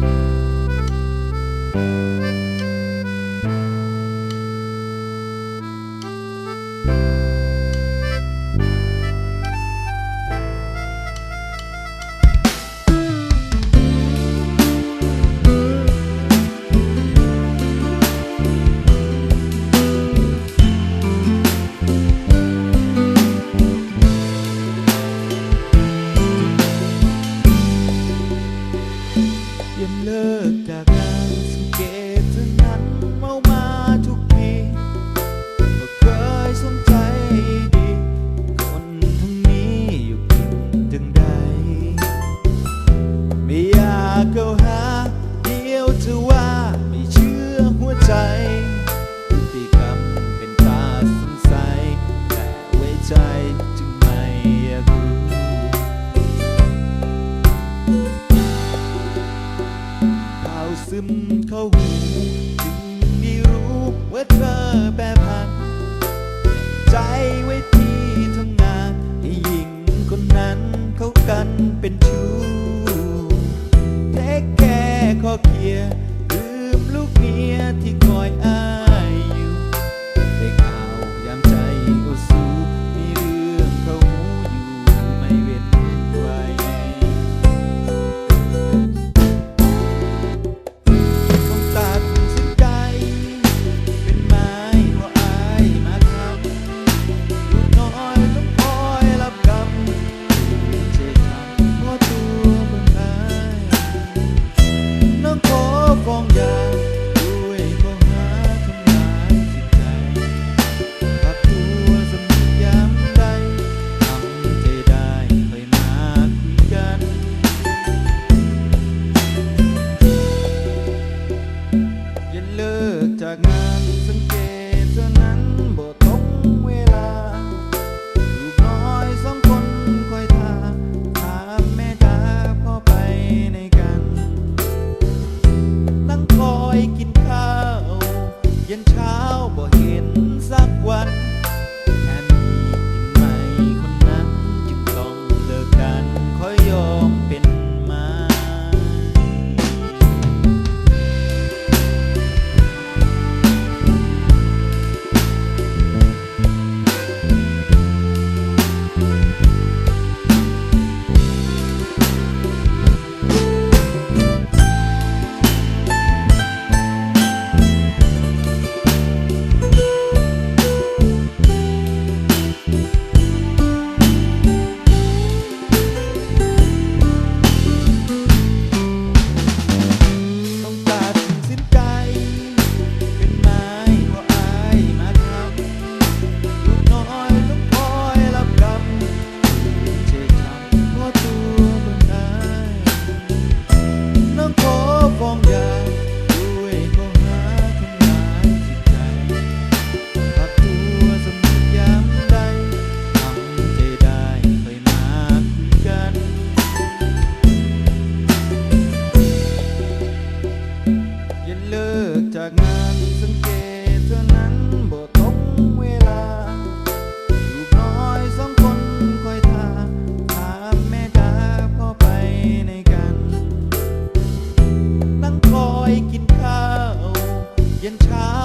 อย่า ซึมเข้าหูจึงไม่รู้ว่าเธอแปรผัน ใจไว้ที่ทำงานให้หญิงคนนั้นเขากันเป็นชู้เทคแค่ข้อเกียร์ลืมลูกเมียที่ จากงานสังเกตเท่านั้นบท ย็นเช้า